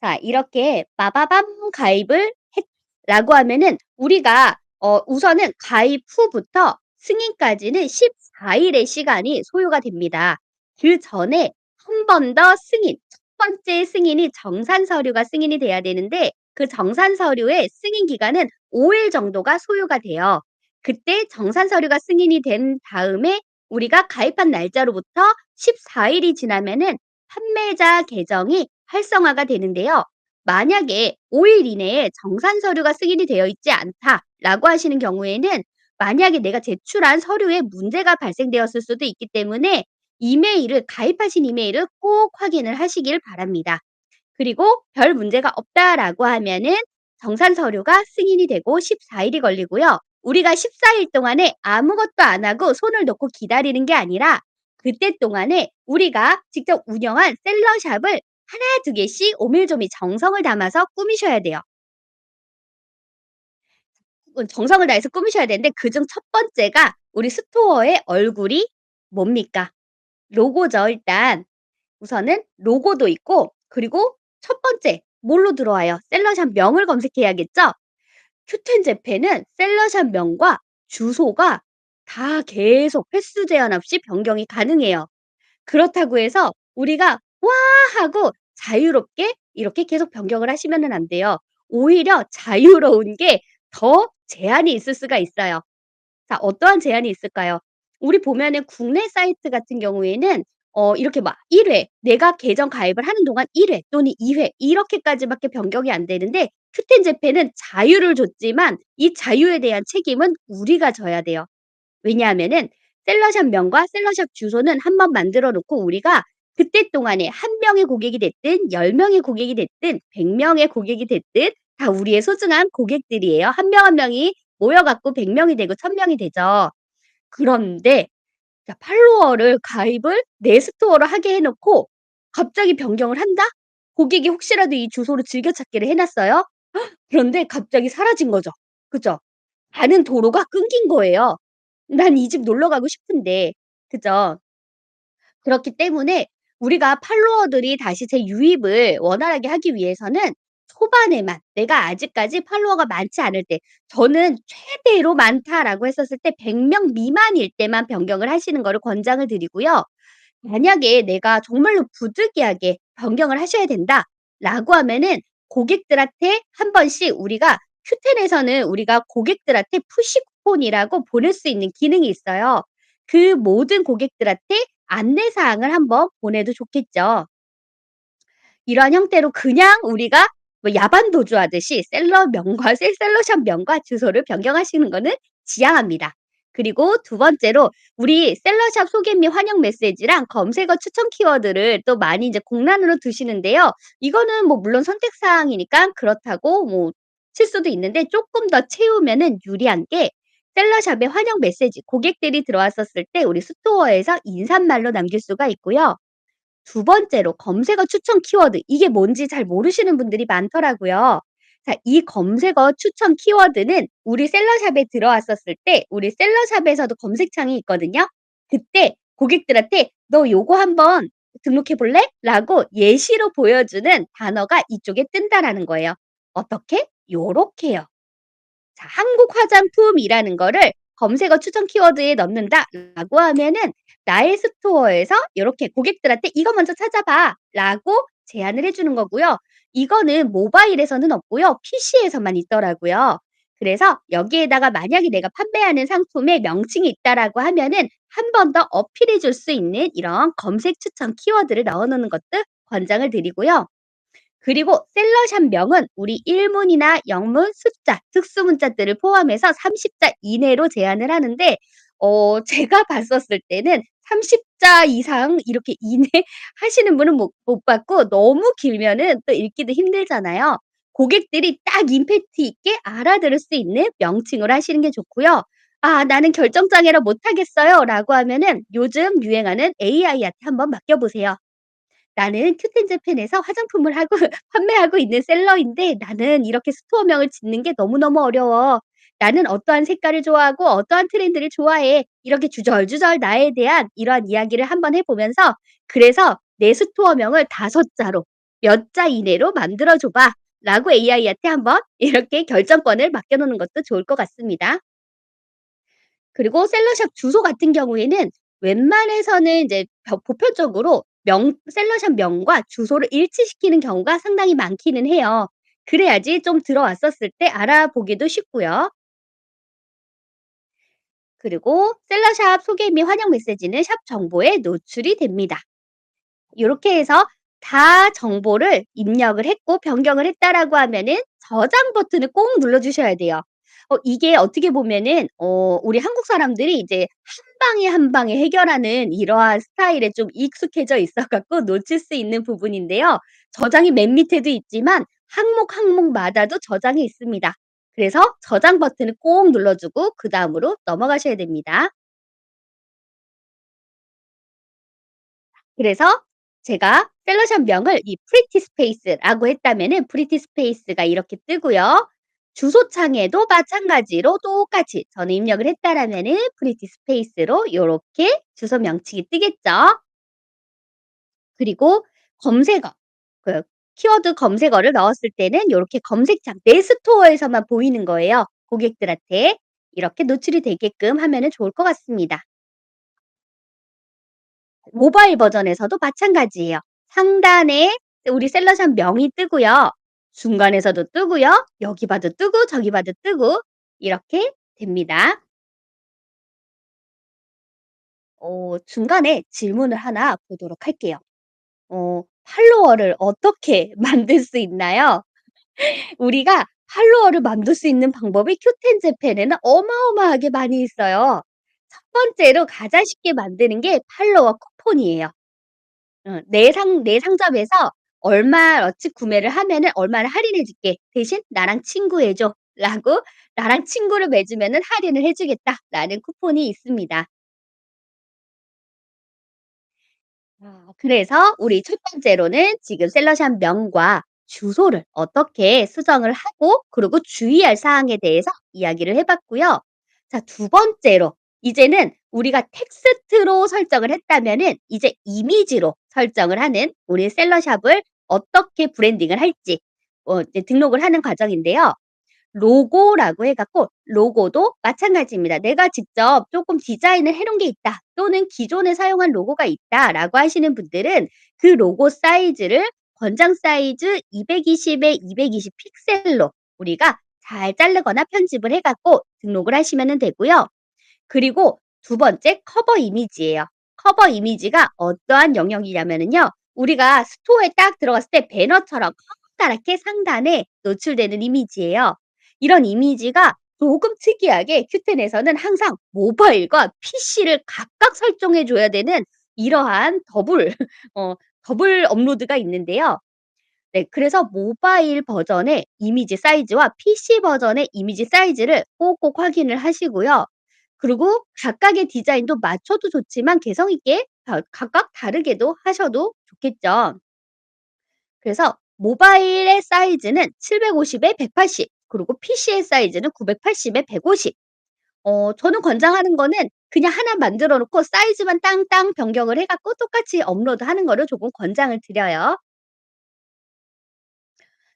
자 이렇게 빠바밤 가입을 했 라고 하면은 우리가 어 우선은 가입 후부터 승인까지는 14 일의 시간이 소요가 됩니다. 그 전에 1번더 승인 첫 번째 승인이 정산 서류가 승인이 돼야 되는데 그 정산 서류의 승인 기간은 5일 정도가 소요가 돼요. 그때 정산 서류가 승인이 된 다음에 우리가 가입한 날짜로부터 14 일이 지나면은 판매자 계정이 활성화가 되는데요. 만약에 5일 이내에 정산 서류가 승인이 되어 있지 않다라고 하시는 경우에는 만약에 내가 제출한 서류에 문제가 발생되었을 수도 있기 때문에 이메일을 가입하신 이메일을 꼭 확인을 하시길 바랍니다. 그리고 "별 문제가 없다."라고 하면은 정산 서류가 승인이 되고 14 일이 걸리고요. 우리가 14일 동안에 아무것도 안 하고 손을 놓고 기다리는 게 아니라 그때 동안에 우리가 직접 운영한 셀러샵을 1-2 개씩 오밀조밀 정성을 담아서 꾸미셔야 돼요. 어 정성을 다해서 꾸미셔야 되는데 그중 첫 번째가 우리 스토어의 얼굴이 뭡니까? 로고죠 일단. 우선은 로고도 있고 그리고 첫 번째 뭘로 들어와요? 셀러샵 명을 검색해야겠죠? 큐텐 재팬은 셀러샵 명과 주소가 다 계속 횟수 제한 없이 변경이 가능해요. 그렇다고 해서 우리가 " 와." 하고 자유롭게 이렇게 계속 변경을 하시면은 안 돼요. 오히려 자유로운 게 더 제한이 있을 수가 있어요. 자 어떠한 제한이 있을까요? 우리 보면은 국내 사이트 같은 경우에는 어 이렇게 막 1 회 내가 계정 가입을 하는 동안 1 회 또는 2 회 이렇게까지 밖에 변경이 안 되는데 큐텐 재팬은 자유를 줬지만 이 자유에 대한 책임은 우리가 져야 돼요. 왜냐하면은 셀러샵 명과 셀러샵 주소는 1 번 만들어 놓고 우리가 그때 동안에 1 명의 고객이 됐든 10 명의 고객이 됐든 100 명의 고객이 됐든 다 우리의 소중한 고객들이에요. 1 명 1 명이 모여 갖고 100 명이 되고 1000 명이 되죠. 그런데 자 팔로워를 가입을 내 스토어로 하게 해 놓고 갑자기 변경을 한다? 고객이 혹시라도 이 주소로 즐겨 찾기를 해 놨어요. 그런데 갑자기 사라진 거죠. 그죠? 가는 도로가 끊긴 거예요. 난 이 집 놀러 가고 싶은데. 그죠? 그렇기 때문에 우리가 팔로워들이 다시 재유입을 원활하게 하기 위해서는 초반에만 내가 아직까지 팔로워가 많지 않을 때 저는 "최대로 많다."라고 했었을 때 100 명 미만일 때만 변경을 하시는 거를 권장을 드리고요. 만약에 내가 정말로 부득이하게 "변경을 하셔야 된다."라고 하면은 고객들한테 1 번씩 우리가 큐텐에서는 우리가 고객들한테 푸시 쿠폰이라고 보낼 수 있는 기능이 있어요. 그 모든 고객들한테 안내 사항을 한번 보내도 좋겠죠. 이러한 형태로 그냥 우리가 뭐 야반 도주하듯이 셀러 명과 셀 셀러샵 명과 주소를 변경하시는 거는 지양합니다. 그리고 2 번째로 우리 셀러샵 소개 및 환영 메시지랑 검색어 추천 키워드를 또 많이 이제 공란으로 두시는데요. 이거는 뭐 물론 선택 사항이니까 그렇다고 뭐칠 수도 있는데 쪼끔 더 채우면은 유리한 게 셀러샵의 환영 메시지 고객들이 들어왔었을 때 우리 스토어에서 인사말로 남길 수가 있고요. 2 번째로 검색어 추천 키워드 이게 뭔지 잘 모르시는 분들이 많더라고요. 자 이 검색어 추천 키워드는 우리 셀러샵에 들어왔었을 때 우리 셀러샵에서도 검색창이 있거든요. 그때 고객들한테 "너 요거 한번 등록해 볼래?"라고 예시로 보여주는 단어가 이쪽에 뜬다라는 거예요. 어떻게? 요렇게요. 자 "한국 화장품"이라는 거를 검색어 추천 키워드에 넣는다라고 하면은 나의 스토어에서 요렇게 고객들한테 "이거 먼저 찾아봐."라고 제안을 해 주는 거고요. 이거는 모바일에서는 없고요. PC에서만 있더라고요. 그래서 여기에다가 만약에 내가 판매하는 상품에 명칭이 있다라고 하면은 1번더 어필해 줄 수 있는 이런 검색 추천 키워드를 넣어 놓는 것도 권장을 드리고요. 그리고 셀러샵 명은 우리 일문이나 영문, 숫자, 특수 문자들을 포함해서 30자 이내로 제한을 하는데 어 제가 봤었을 때는 30자 이상 이렇게 이내 하시는 분은 못 못 봤고 너무 길면은 또 읽기도 힘들잖아요. 고객들이 딱 임팩트 있게 알아들을 수 있는 명칭으로 하시는 게 좋고요. "아 나는 결정 장애라 못 하겠어요."라고 하면은 요즘 유행하는 AI한테 한번 맡겨 보세요. " 나는 큐텐 재팬에서 화장품을 하고 판매하고 있는 셀러인데 나는 이렇게 스토어명을 짓는 게 너무너무 어려워. 나는 어떠한 색깔을 좋아하고 어떠한 트렌드를 좋아해." 이렇게 주절주절 나에 대한 이러한 이야기를 한번 해 보면서 그래서 내 스토어명을 5 자로 몇 자 이내로 만들어 줘 봐. 라고 AI한테 한번 이렇게 결정권을 맡겨 놓는 것도 좋을 것 같습니다. 그리고 셀러샵 주소 같은 경우에는 웬만해서는 이제 벼 보편적으로 명 셀러샵 명과 주소를 일치시키는 경우가 상당히 많기는 해요. 그래야지 좀 들어왔었을 때 알아보기도 쉽고요. 그리고 셀러샵 소개 및 환영 메시지는 샵 정보에 노출이 됩니다. 요렇게 해서 다 정보를 입력을 했고 변경을 했다라고 하면은 저장 버튼을 꼭 눌러 주셔야 돼요. 어 이게 어떻게 보면은 어 우리 한국 사람들이 이제 한 방에 한 방에 해결하는 이러한 스타일에 좀 익숙해져 있어 갖고 놓칠 수 있는 부분인데요. 저장이 맨 밑에도 있지만 항목 항목마다도 저장이 있습니다. 그래서 저장 버튼을 꼭 눌러 주고 그다음으로 넘어가셔야 됩니다. 그래서 제가 셀러샵 명을 이 프리티 스페이스라고 했다면은 프리티 스페이스가 이렇게 뜨고요. 주소창에도 마찬가지로 똑같이 저는 입력을 했다라면은 프리티 스페이스로 요렇게 주소 명칭이 뜨겠죠. 그리고 검색어 그 키워드 검색어를 넣었을 때는 요렇게 검색창 내 스토어에서만 보이는 거예요. 고객들한테 이렇게 노출이 되게끔 하면은 좋을 것 같습니다. 모바일 버전에서도 마찬가지예요. 상단에 우리 셀러샵 명이 뜨고요. 중간에서도 뜨고요. 여기 봐도 뜨고 저기 봐도 뜨고 이렇게 됩니다. 어 중간에 질문을 하나 보도록 할게요. 어 팔로워를 어떻게 만들 수 있나요? 우리가 팔로워를 만들 수 있는 방법이 큐텐 재팬에는 어마어마하게 많이 있어요. 첫 번째로 가장 쉽게 만드는 게 팔로워 쿠폰이에요. 어 "내 상 내 상점에서 얼마어치 구매를 하면은 얼마를 할인해 줄게. 대신 나랑 친구해 줘."라고 "나랑 친구를 맺으면은 할인을 해 주겠다."라는 쿠폰이 있습니다. 아 그래서 우리 첫 번째로는 지금 셀러샵 명과 주소를 어떻게 수정을 하고 그리고 주의할 사항에 대해서 이야기를 해 봤고요. 자두 번째로 이제는 우리가 텍스트로 설정을 했다면은 이제 이미지로 설정을 하는 우리 셀러샵을 어떻게 브랜딩을 할지 어 이제 등록을 하는 과정인데요. 로고라고 해 갖고 로고도 마찬가지입니다. 내가 직접 쪼끔 디자인을 해 놓은 게 있다 또는 기존에 사용한 로고가 있다라고 하시는 분들은 그 로고 사이즈를 권장 사이즈 220에 220 픽셀로 우리가 잘 자르거나 편집을 해 갖고 등록을 하시면은 되고요. 그리고 두 번째 커버 이미지예요. 커버 이미지가 어떠한 영역이냐면은요. 우리가 스토어에 딱 들어갔을 때 배너처럼 커다랗게 상단에 노출되는 이미지예요. 이런 이미지가 조금 특이하게 큐텐에서는 항상 모바일과 PC를 각각 설정해 줘야 되는 이러한 더블 어 더블 업로드가 있는데요. 네 그래서 모바일 버전의 이미지 사이즈와 PC 버전의 이미지 사이즈를 꼭꼭 확인을 하시고요. 그리고 각각의 디자인도 맞춰도 좋지만 개성 있게 다 각각 다르게도 하셔도 좋겠죠. 그래서 모바일의 사이즈는 750에 180 그리고 PC의 사이즈는 980에 150 어 저는 권장하는 거는 그냥 하나 만들어 놓고 사이즈만 땅땅 변경을 해 갖고 똑같이 업로드 하는 거를 조금 권장을 드려요.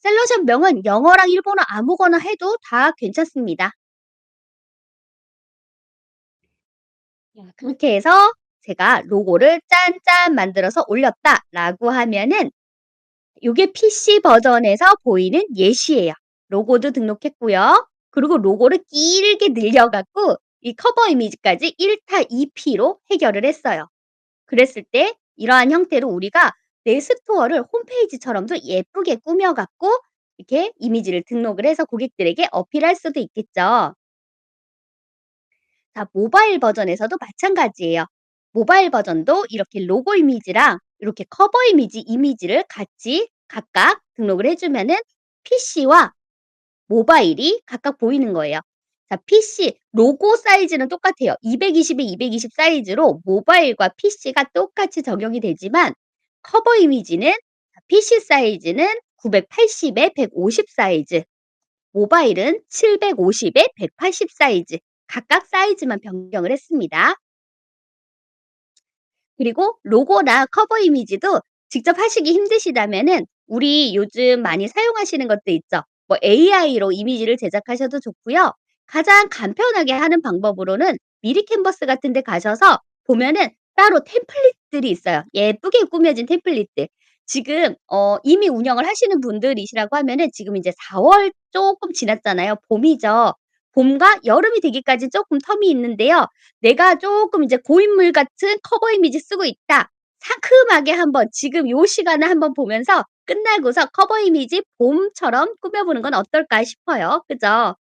셀러샵 명은 영어랑 일본어 아무거나 해도 다 괜찮습니다. 야 그렇게 해서 제가 로고를 짠짠 만들어서 올렸다라고 하면은 요게 PC 버전에서 보이는 예시예요. 로고도 등록했고요. 그리고 로고를 길게 늘려 갖고 이 커버 이미지까지 1타 2P로 해결을 했어요. 그랬을 때 이러한 형태로 우리가 내 스토어를 홈페이지처럼도 예쁘게 꾸며 갖고 이렇게 이미지를 등록을 해서 고객들에게 어필할 수도 있겠죠. 자 모바일 버전에서도 마찬가지예요. 모바일 버전도 이렇게 로고 이미지랑 이렇게 커버 이미지 이미지를 같이 각각 등록을 해 주면은 PC와 모바일이 각각 보이는 거예요. 자 PC 로고 사이즈는 똑같아요. 220에 220 사이즈로 모바일과 PC가 똑같이 적용이 되지만 커버 이미지는 PC 사이즈는 980에 150 사이즈, 모바일은 750에 180 사이즈 각각 사이즈만 변경을 했습니다. 그리고 로고나 커버 이미지도 직접 하시기 힘드시다면은 우리 요즘 많이 사용하시는 것들 있죠. 뭐 AI로 이미지를 제작하셔도 좋고요. 가장 간편하게 하는 방법으로는 미리 캔버스 같은 데 가셔서 보면은 따로 템플릿들이 있어요. 예쁘게 꾸며진 템플릿들. 지금 어 이미 운영을 하시는 분들이시라고 하면은 지금 이제 4 월 쪼끔 지났잖아요. 봄이죠. 봄과 여름이 되기까지 쪼끔 텀이 있는데요. '내가 쪼끔 이제 고인물 같은 커버 이미지 쓰고 있다.' 상큼하게 한번 지금 요 시간을 한번 보면서 끝나고서 '커버 이미지 봄처럼 꾸며 보는 건 어떨까?' 싶어요. 그죠?